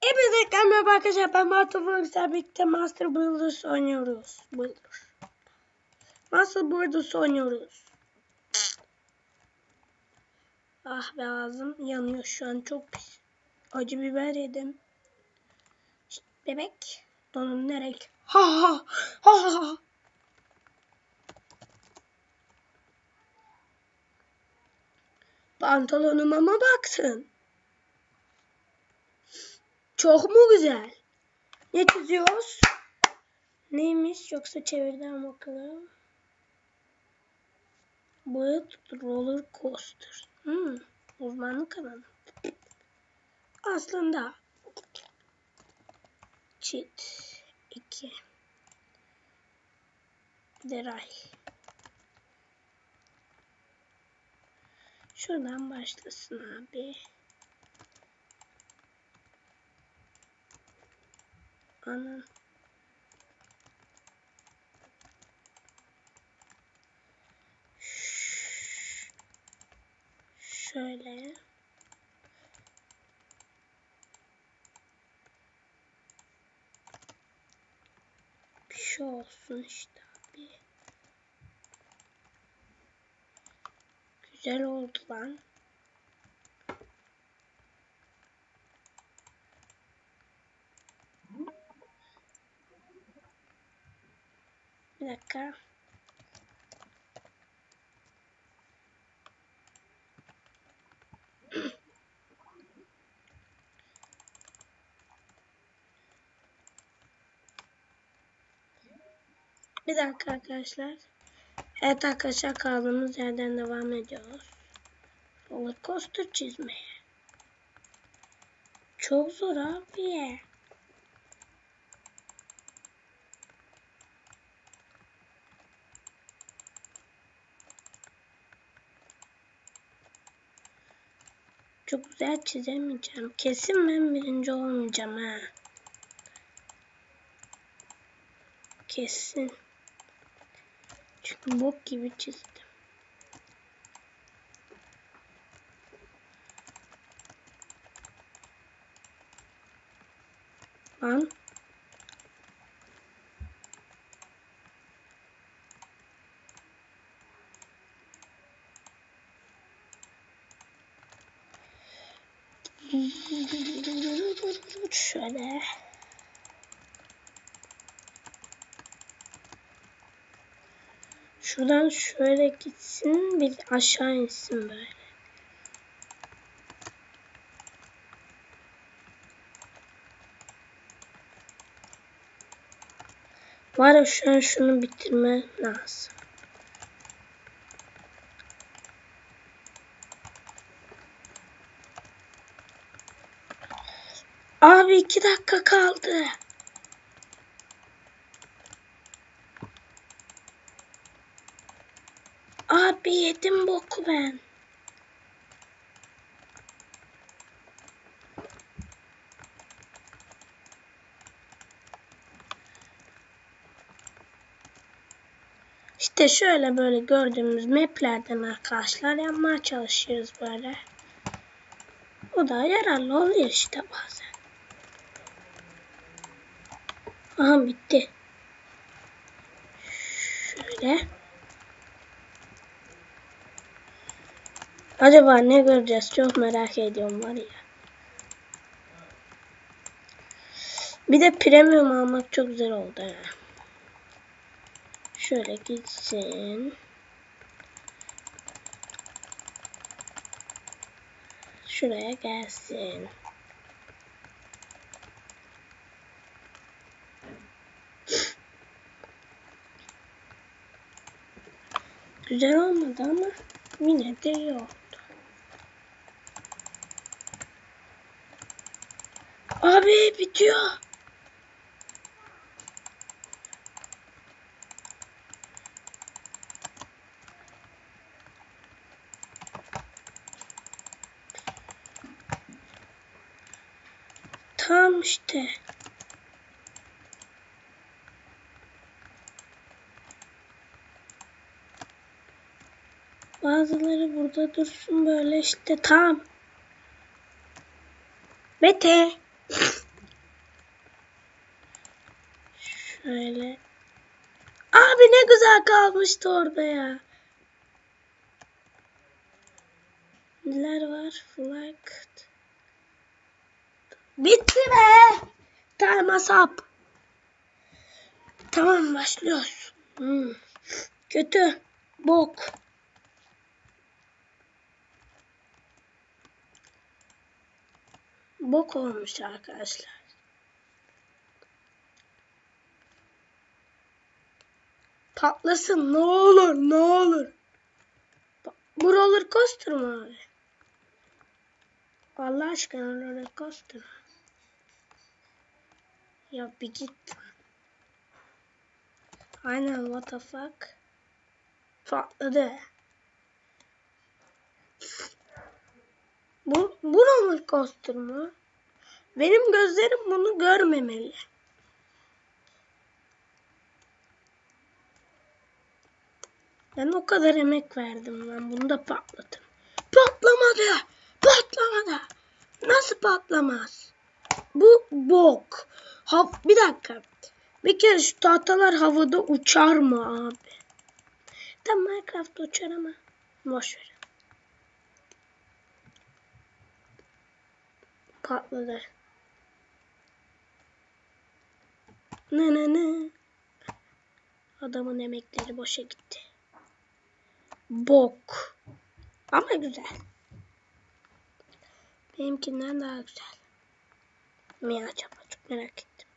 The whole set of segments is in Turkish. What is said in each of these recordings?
Hepinize merhaba arkadaşlar. Ben Martı Vlogs'la birlikte Master Builders oynuyoruz. Builder. Master Builders oynuyoruz. Ah be ağzım yanıyor şu an çok pis. Acı biber yedim. Şşt, bebek. Donun nereye? Ha ha ha ha. Pantolonuma mı baksın? Çok mu güzel? Ne çiziyoruz? Neymiş yoksa çevirden bakalım. Build roller coaster. Hmm, uzmanlık alanı. Aslında cheat 2 Deray. Şuradan başlasın abi. Anam. Şöyle. Bir şey olsun işte abi. Güzel oldu lan. Bir dakika. Bir dakika arkadaşlar. Evet arkadaşlar kaldığımız yerden devam ediyoruz. Roller coaster çizmeye. Çok zor abi. Çok güzel çizemeyeceğim. Kesin ben birinci olmayacağım ha. Kesin. Çünkü bok gibi çizdim. Lan. Şöyle. Şuradan şöyle gitsin bir aşağı insin böyle. Var ya şu an şunu bitirme lazım. Abi iki dakika kaldı. Abi yedim boku ben. İşte şöyle böyle gördüğümüz maplerden arkadaşlar yapmaya çalışıyoruz böyle. O da yararlı oluyor işte bazen. Aha bitti. Şöyle. Acaba ne göreceğiz çok merak ediyorum var ya. Bir de premium almak çok güzel oldu. Ha. Şöyle gitsin. Şuraya gelsin. Güzel olmadı ama yine de iyi oldu. Abi bitiyor. Tamam işte. Bazıları burada dursun böyle işte tam. Mete. Şöyle. Abi ne güzel kalmıştı orada ya. Neler var? Flag. Bitti be. Time sap. Tamam başlıyoruz. Hmm. Kötü. Bok. Bok olmuş arkadaşlar. Patlasın ne olur ne olur. Bu roller coaster abi? Allah aşkına roller coaster. Ya bir git. Aynen what the fuck. Patladı. Bu, bu roller coaster mı? Benim gözlerim bunu görmemeli. Ben o kadar emek verdim ben bunu da patladım. Patlamadı. Patlamadı. Nasıl patlamaz? Bu bok. Ha, bir dakika. Bir kere şu tahtalar havada uçar mı abi? Tam Minecraft uçar ama. Boş ver. Patladı. Ne ne ne. Adamın emekleri boşa gitti. Bok. Ama güzel. Benimkinden daha güzel. Mi acaba çok merak ettim.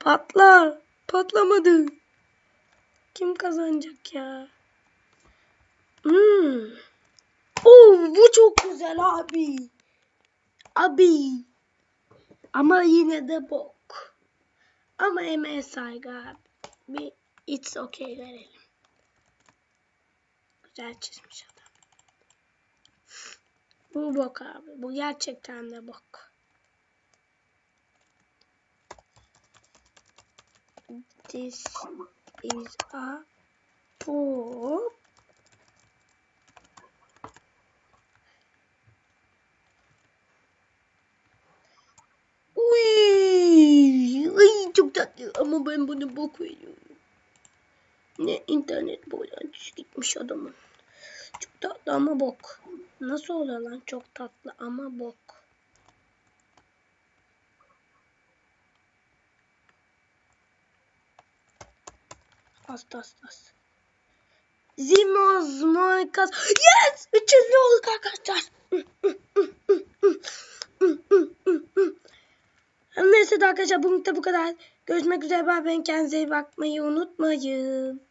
Patla. Patlamadı. Kim kazanacak ya? Hmm. Oo, bu çok güzel abi. Abi. Ama yine de bok. Ama emeğe saygı abi. Bir it's okay verelim. Güzel çizmiş adam. Bu bok abi. Bu gerçekten de bok. This is a poop. Uy, ay çok tatlı ama ben bunu bok veriyorum. Ne internet bağlantısı gitmiş adamın. Çok tatlı ama bok. Nasıl oluyor lan çok tatlı ama bok. Hasta hasta hasta. Zimoz Moikas. Yes! Üçüncü olduk arkadaşlar. Neyse de arkadaşlar bugün de bu kadar. Görüşmek üzere. Ben kendinize iyi bakmayı unutmayın.